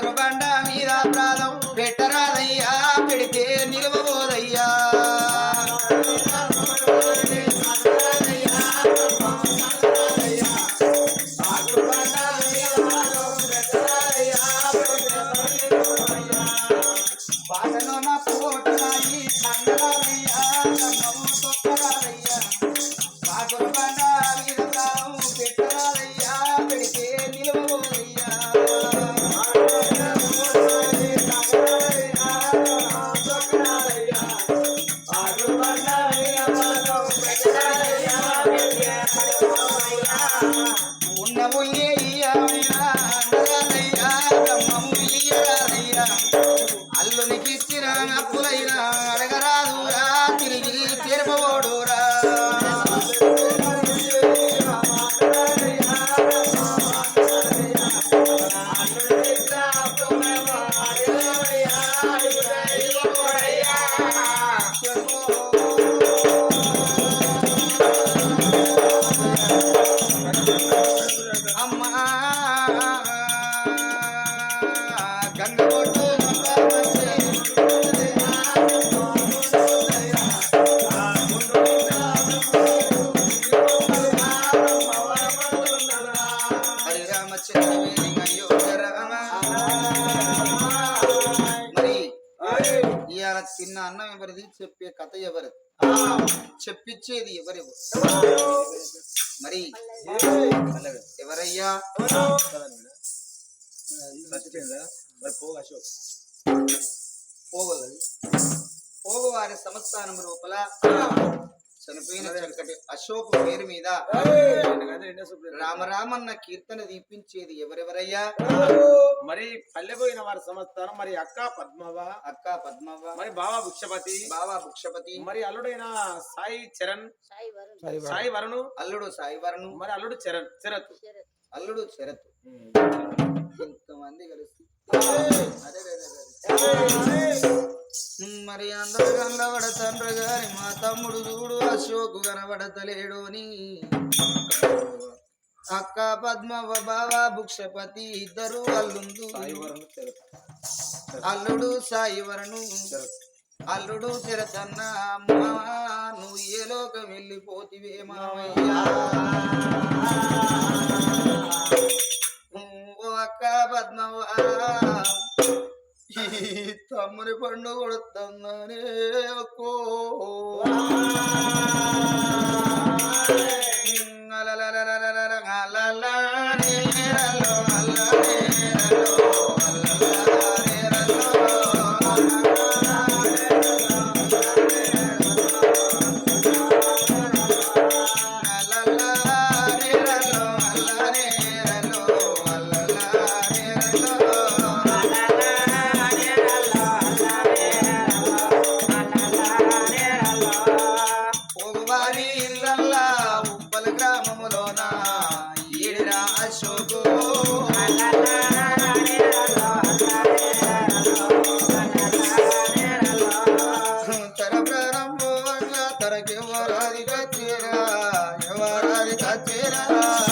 పాకుల మీద ప్రాణం పెట్టరాదయ్యా పెడితే నిలవబోదయ్యా ఇవాళ తిన్న అన్నం ఎవరిది చెప్పే కథ ఎవరిది చెప్పించేది ఎవరు మరి ఎవరయ్యా పోగలది పోగవారి సంస్థానం లోపల చనిపోయిన చక్కటి అశోక్ పేరు మీద. రామరామన్న కీర్తన దీపించేది ఎవరెవరయ్యా? మరి పల్లెపోయిన వారి సంస్థానం మరి అక్క పద్మవ అక్క పద్మవ్వ మరి బాబా భిక్షపతి బావా భుక్షపతి మరి అల్లుడైన సాయి చరణ్ సాయి వరుణ్. సాయి వరుణు. అల్లుడు మరి అల్లుడు చరణ్ చరత్ శరత్ అల్లుడు శరత్ ఇంతమంది కలిసి. అదే, అదే, అదే, అదే. మరి అందరు కనబడ తండ్రి గారి మా తమ్ముడు చూడు అశోకు కనబడతలేడు అని అక్క పద్మవ బావా భుక్షపతి ఇద్దరు అల్లుందు అల్లుడు సాయివరను అల్లుడు శరతన్న అమ్మా నువ్వు ఏ లోకం వెళ్ళిపోతివే మామయ్యా ఓ అక్క పద్మవ్వ ఈ తమ్ముని పండు కొడుతుందనే అక్కో అలలలలలలల, ఎవరాది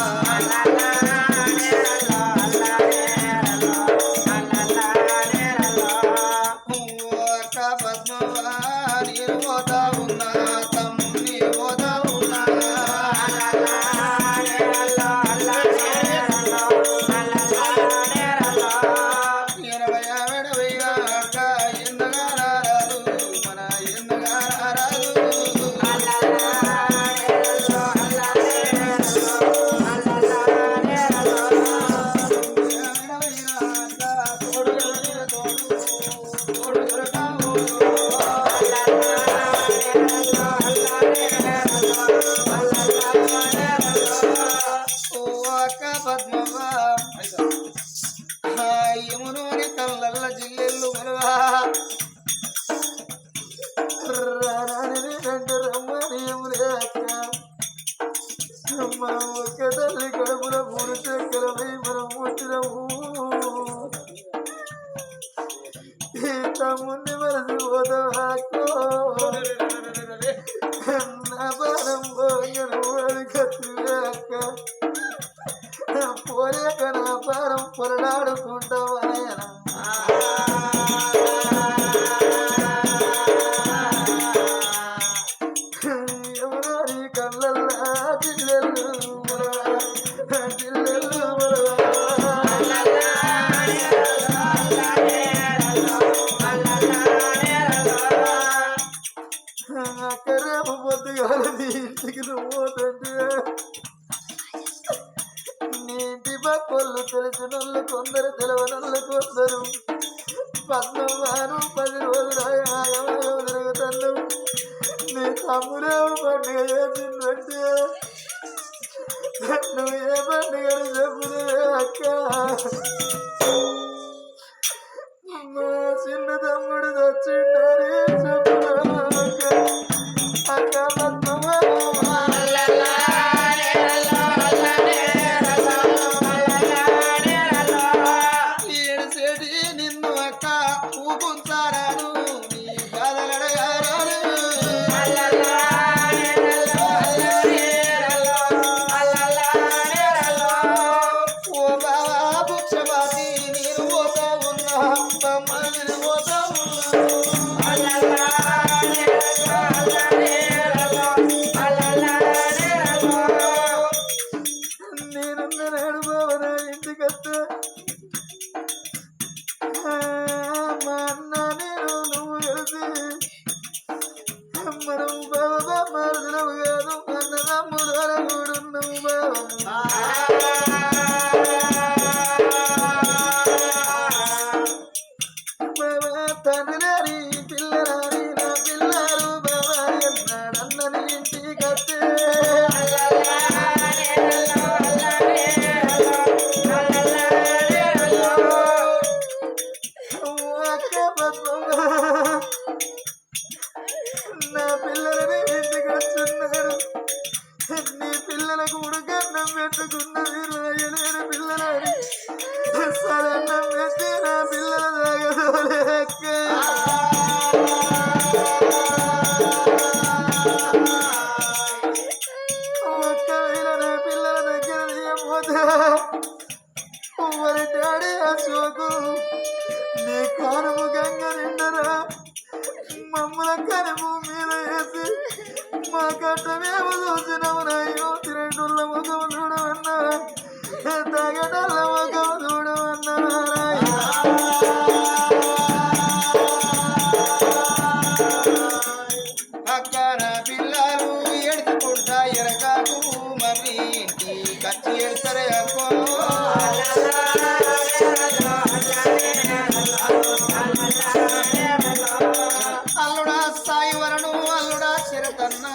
అల్లుడా సాయి వరణు అల్లుడా చిరతన్న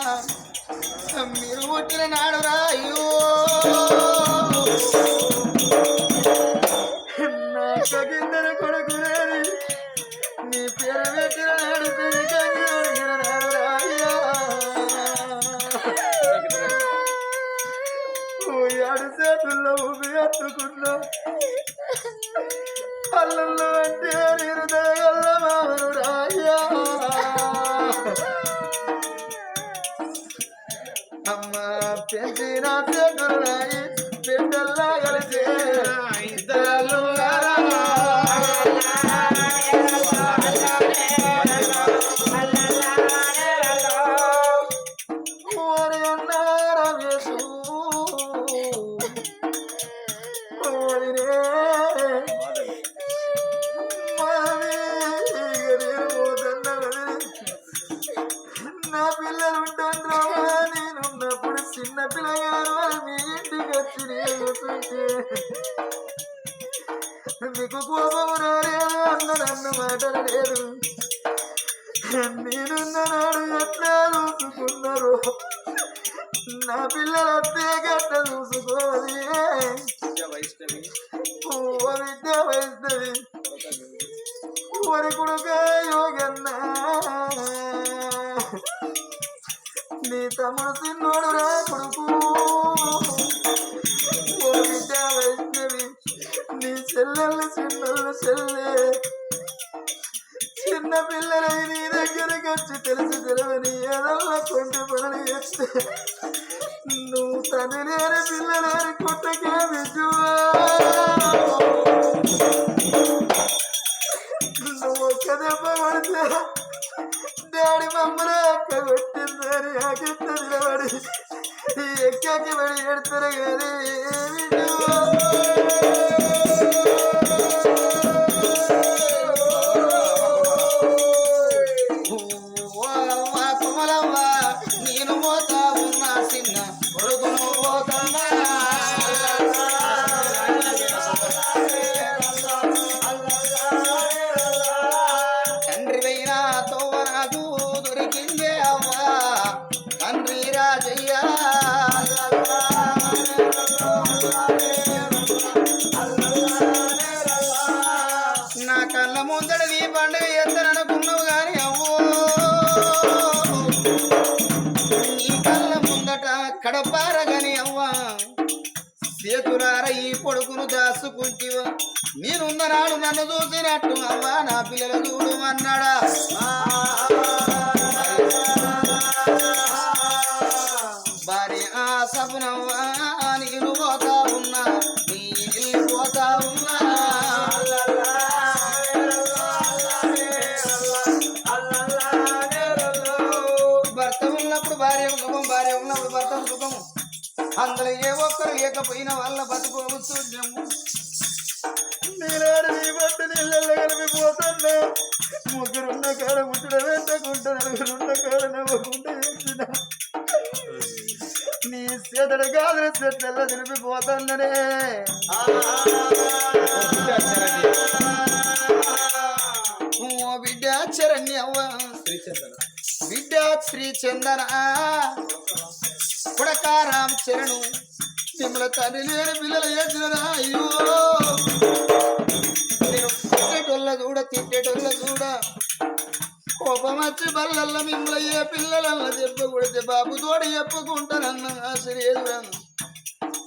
మీరు పుట్టిన నాడు అయ్యో. నా సగిందర కొడుకులేని నీ పేరు పెట్టిన నాడు పెరిగి ఏడు చేతుల్లో ఊపి ఎత్తుకున్నా అల్లుళ్ళు అంటే నేను దయగల్ల మామను రాయ్యా అమ్మ పెంచిన చేతులు బిడ్డల్లా కలిసే చేస్తే వయస్తుంది ఒరి యోగన్న నీ తమ్ముడు తిన్నోడు రా కొడుకు వైష్ణవి నీ చెల్లెళ్ళు చిన్నళ్ళు చెల్లె చిన్న పిల్లలై నీ దగ్గరకు వచ్చి తెలిసి తెలవని ఏదల్లా కొంటే పనులు చేస్తే నువ్వు తను లేని కొట్టకే విజువా. నువ్వు ఒక్క దెబ్బ కొడితే డాడీ మమ్మల్ని అక్క కొట్టిందని ఆకెత్త నిలబడి ఎక్కకి పడి ఎడతారు కానీ కొడుకును దాసుకుంటివా. నేనున్న నాడు నన్ను చూసినట్టు అవ్వా నా పిల్లలు చూడు అన్నాడా ఒక్కరు లేకపోయినా వాళ్ళ బతుకోవచ్చు నీలాడు నీ బట్టు నీళ్ళల్లో కలిపిపోతున్నా. ముగ్గురున్న కాడ ముట్టుడ వెంటకుంటా నలుగురున్న కాడ నవ్వకుండా ఏడ్చినా. నీ చేతడు కాదు చెట్ల నిలిపిపోతుందనే ఓ బిడ్డ చరణ్యవ్వ. బిడ్డ శ్రీ చందన పుడకారాం చరణు. మిమ్మల్ని తండ్రి లేని పిల్లలు ఏడ్చినరా అయ్యో. నేను పుట్టేటోళ్ళ చూడ తిట్టేటోళ్ళ చూడ. కోపం వచ్చి బల్లల్ల మిమ్మల్ని ఏ పిల్లలల్ల చెప్పకూడదు బాబు తోడు చెప్పుకుంటానన్న ఆశ లేదు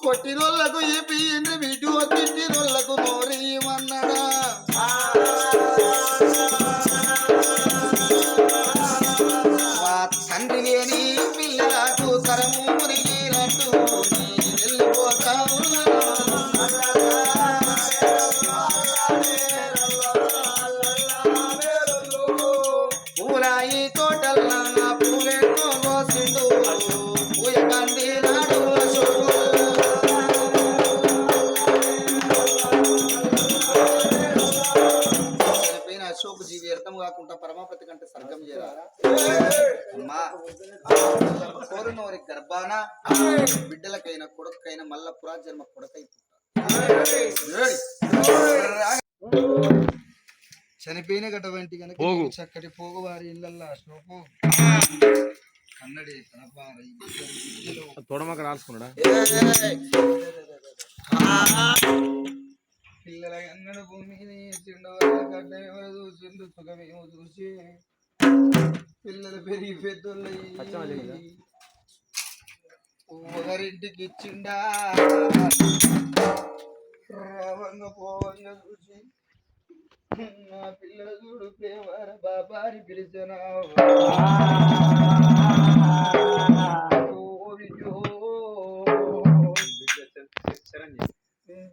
కొట్టినోళ్ళకు ఈ పియ్యండి వీటి తిట్టినోళ్ళకు నోరేయమన్నాడా తొడమక రాసుకున్నాడా? పిల్లల కన్నడ భూమి చూసిండు సుఖమేమో చూసి. పిల్లలు పెరిగి పెద్దోళ్ళు. ఒకరింటికి ఇచ్చిండా? రావంగ పోవంగ చూసి. నా పిల్ల చూడు ప్రేమర బాబారి పిలిచినావు.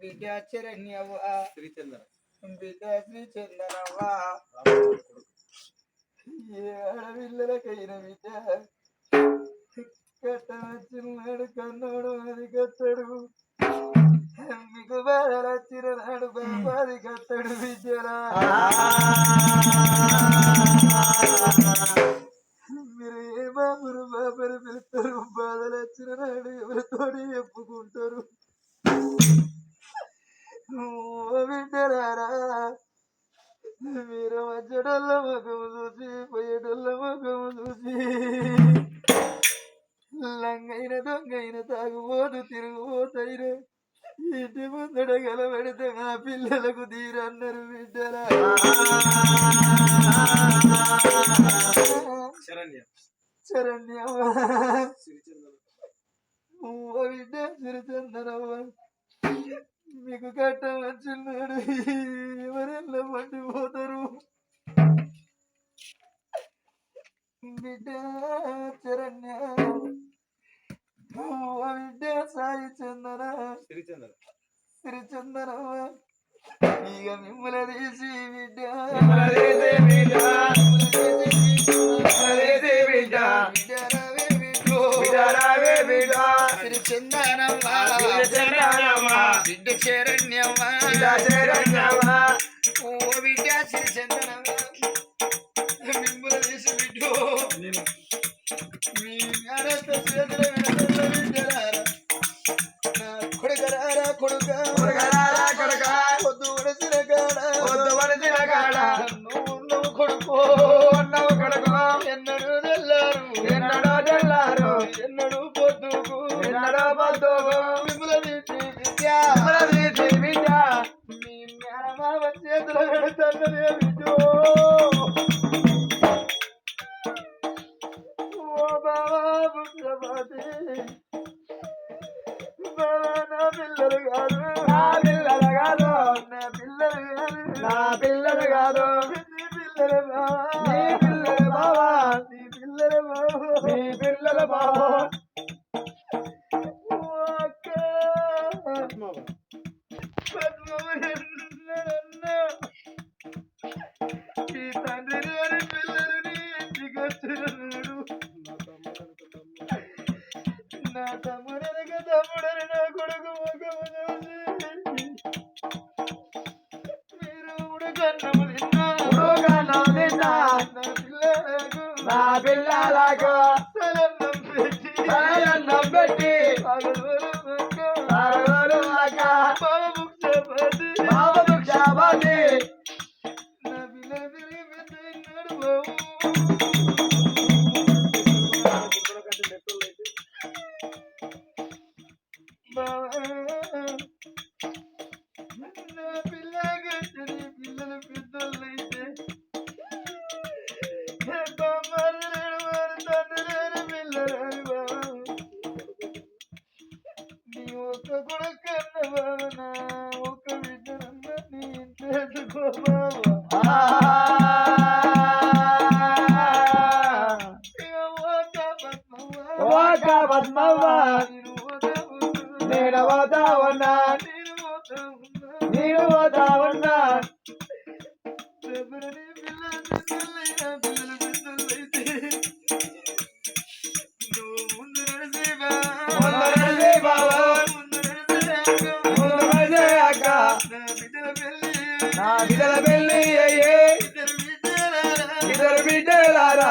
బిడ్డా చరణ్యవా శ్రీచంద్ర బిడ్డా శ్రీచంద్రవా పిల్లలకైన బిడ్డ. కట్ట చిన్నాడు కన్నాడు అది కట్టడు బేరలచ్చిన నాడు బాబాది కత్తడు విద్యరా మీకు కట్ట వచ్చిన్నాడు ఎవరెల్లా పండిపోతారు బిడ్డ చరణ్య బిడ్డ సాయి చందన సిరిచందన సిరిచందన ఇక మిమ్మల్ని తీసి బిడ్డ మిమ్మల్ని చేసి బిడ్డు మీ అరెస్ట్ చేతులు బిడ్డల పెళ్ళి అయ్యే. ఇద్దరు బిడ్డలారా.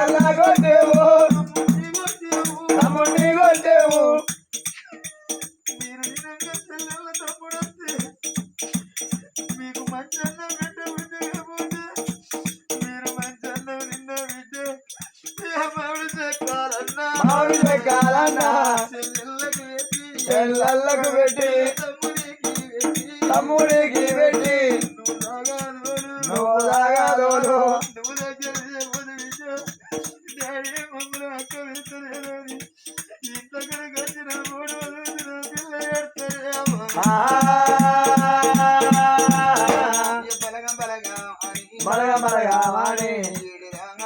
ఎలాగొట్టేవో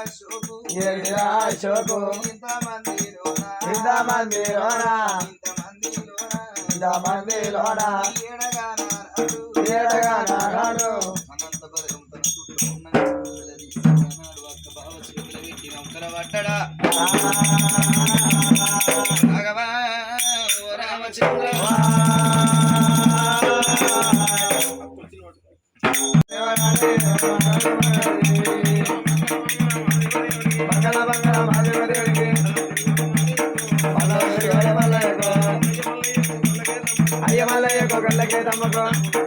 శోకు ఇంత మందిలోనా ఇంత మందిలోనా ఏడగా నాడు భగవా రామచంద్ర దేవనాడే Baba.